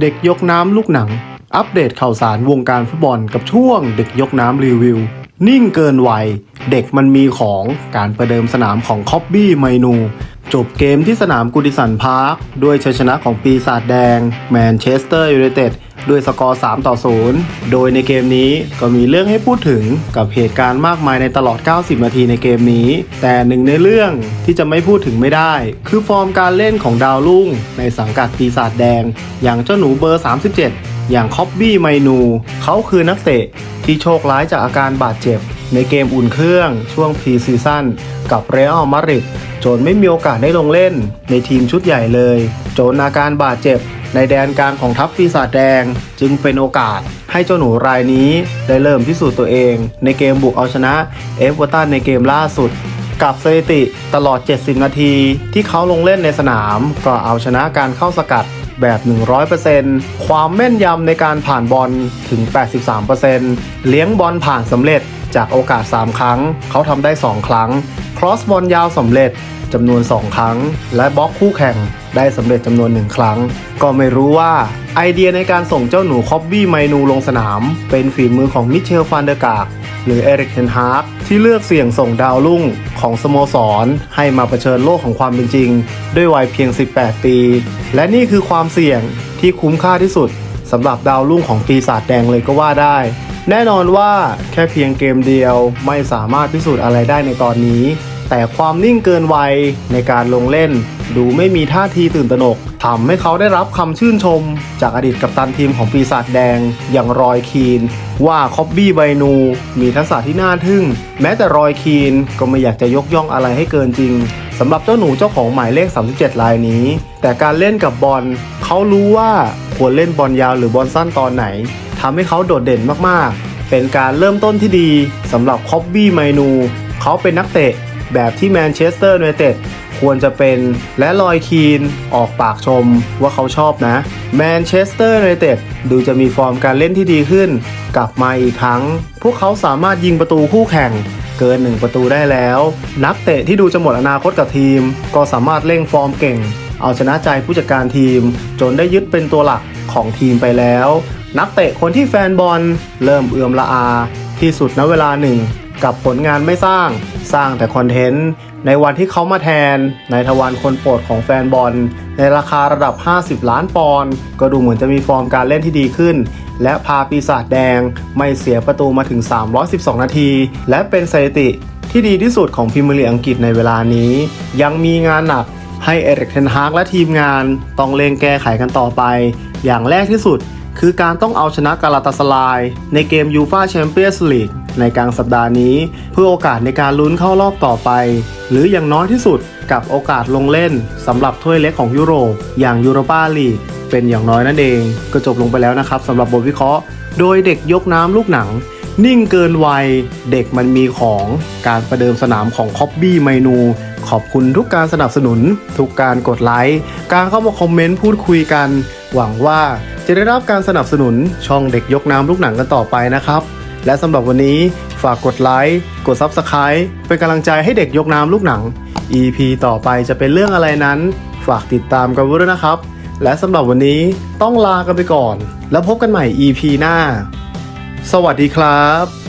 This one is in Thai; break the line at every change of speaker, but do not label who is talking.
เด็กยกน้ำลูกหนัง อัปเดตข่าวสารวงการฟุตบอลกับช่วง เด็กยกน้ำรีวิว นิ่งเกินวัย เด็กมันมีของการประเดิมสนามของคอบบี้ไมนู จบเกมที่สนามกุดิสันพาร์ค ด้วยชัยชนะของปีศาจแดง แมนเชสเตอร์ยูไนเต็ด ด้วยสกอร์ 3 ต่อ 0 โดยในเกมนี้ก็มีเรื่องให้พูดถึงกับเหตุการณ์มากมายในตลอด 90 นาทีในเกมนี้ แต่หนึ่งในเรื่องที่จะไม่พูดถึงไม่ได้ คือฟอร์มการเล่นของดาวรุ่งในสังกัดปีศาจแดง อย่างเจ้าหนูเบอร์ 37 อย่างคอบบี้ไมนู เขาคือนักเตะที่โชคร้ายจากอาการบาดเจ็บ ในเกมอุ่นเครื่องช่วงพรีซีซั่นกับเรอัลมาดริดจนไม่มีโอกาสได้ลงเล่นในทีมชุดใหญ่เลย จนอาการบาดเจ็บ ในแดนกลางของทัพปีศาจแดงจึงเป็นโอกาสให้เจ้าหนูรายนี้ได้เริ่มพิสูจน์ตัวเอง ในเกมบุกเอาชนะเอฟเวอร์ตันในเกมล่าสุด กับสถิติตลอด 70 นาที ที่เขาลงเล่นในสนาม ก็เอาชนะการเข้าสกัดแบบ 100%ความแม่นยำในการผ่านบอลถึง 83%เลี้ยงบอลผ่านสำเร็จจากโอกาส 3 ครั้ง เขาทำได้ 2 ครั้ง ครอสบอลยาวสำเร็จ จำนวน 2 ครั้ง และบล็อกคู่แข่งได้สำเร็จจำนวน 1 ครั้ง ก็ไม่รู้ว่าไอเดียในการส่งเจ้าหนูคอบบี้ไมนูลงสนาม เป็นฝีมือของมิเชลฟานเดอร์กากหรือเอริกเทนฮากที่เลือกเสี่ยงส่งดาวรุ่งของสโมสร ให้มาเผชิญโลกของความเป็นจริง ด้วยวัยเพียง 18 ปี และนี่คือความเสี่ยงที่คุ้มค่าที่สุดสำหรับดาวรุ่งของปีศาจแดงเลยก็ว่าได้ แน่นอนว่าแค่เพียงเกมเดียวไม่สามารถพิสูจน์อะไรได้ในตอนนี้ แต่ความนิ่งเกินวัยในการลงเล่น ดูไม่มีท่าทีตื่นตระหนกทำให้เขาได้รับคำชื่นชม จากอดีตกัปตันทีมของปีศาจแดง อย่างรอยคีน ว่าคอบบี้ไบนู มีทักษะที่น่าทึ่ง แม้แต่รอยคีนก็ไม่อยากจะยกย่องอะไรให้เกินจริงสำหรับเจ้าหนูเจ้าของหมายเลข 37 ลายนี้ แต่การเล่นกับบอลเขารู้ว่าควรเล่นบอลยาวหรือบอลสั้นตอนไหนทำให้เขาโดดเด่นมากๆ เป็นการเริ่มต้นที่ดีสำหรับคอบบี้ไมนู เขาเป็นนักเตะ แบบที่แมนเชสเตอร์ยูไนเต็ดควรจะเป็นและลอยคีนออกปากชมว่าเขาชอบนะแมนเชสเตอร์ยูไนเต็ดดูจะมีฟอร์มการเล่นที่ดีขึ้น กลับมาอีกครั้ง พวกเขาสามารถยิงประตูคู่แข่ง เกิน 1 ประตูได้แล้ว นักเตะที่ดูจะหมดอนาคตกับทีม ก็สามารถเร่งฟอร์มเก่ง เอาชนะใจผู้จัดการทีม จนได้ยึดเป็นตัวหลักของทีมไปแล้ว นักเตะคนที่แฟนบอลเริ่มเอื่อมละอาที่สุดณเวลาหนึ่ง กับผลงานไม่สร้าง สร้างแต่คอนเทนต์ ในวันที่เขามาแทนในทวารคนโปรดของแฟนบอล ในราคาระดับ 50 ล้านปอนด์ก็ดูเหมือนจะมีฟอร์มการเล่นที่ดีขึ้น และพาปีศาจแดงไม่เสียประตูมาถึง 312 นาที และเป็นสถิติที่ดีที่สุดของพรีเมียร์ลีอังกฤษในเวลานี้ ยังมีงานหนักให้เอริกเทนฮากและทีมงานต้องเร่งแก้ไขกันต่อไป อย่างแรกที่สุดคือการต้องเอาชนะกาลาตาสลาย ในเกมยูฟาแชมเปี้ยนส์ลีก ในกลางสัปดาห์นี้ เพื่อโอกาสในการลุ้นเข้ารอบต่อไป หรืออย่างน้อยที่สุดกับโอกาสลงเล่นสำหรับถ้วยเล็กของยุโรป อย่างยูโรปาลีกเป็นอย่างน้อยนั่นเอง ก็จบลงไปแล้วนะครับสำหรับบทวิเคราะห์ โดยเด็กยกน้ำลูกหนัง นิ่งเกินวัย เด็กมันมีของการประเดิมสนามของคอบบี้ไมนู ขอบคุณทุกการสนับสนุน ทุกการกดไลค์ การเข้ามาคอมเมนต์พูดคุยกัน หวังว่าจะได้รับการสนับสนุนช่องเด็กยกน้ำลูกหนังกันต่อไปนะครับ และสำหรับวันนี้ฝากกดไลค์กด Subscribe เป็นกำลังใจให้เด็กยกน้ำลูกหนัง EP ต่อไปจะเป็นเรื่องอะไรนั้น ฝากติดตามกันด้วยนะครับ และสำหรับวันนี้ต้องลากันไปก่อน แล้วพบกันใหม่ EP หน้า สวัสดีครับ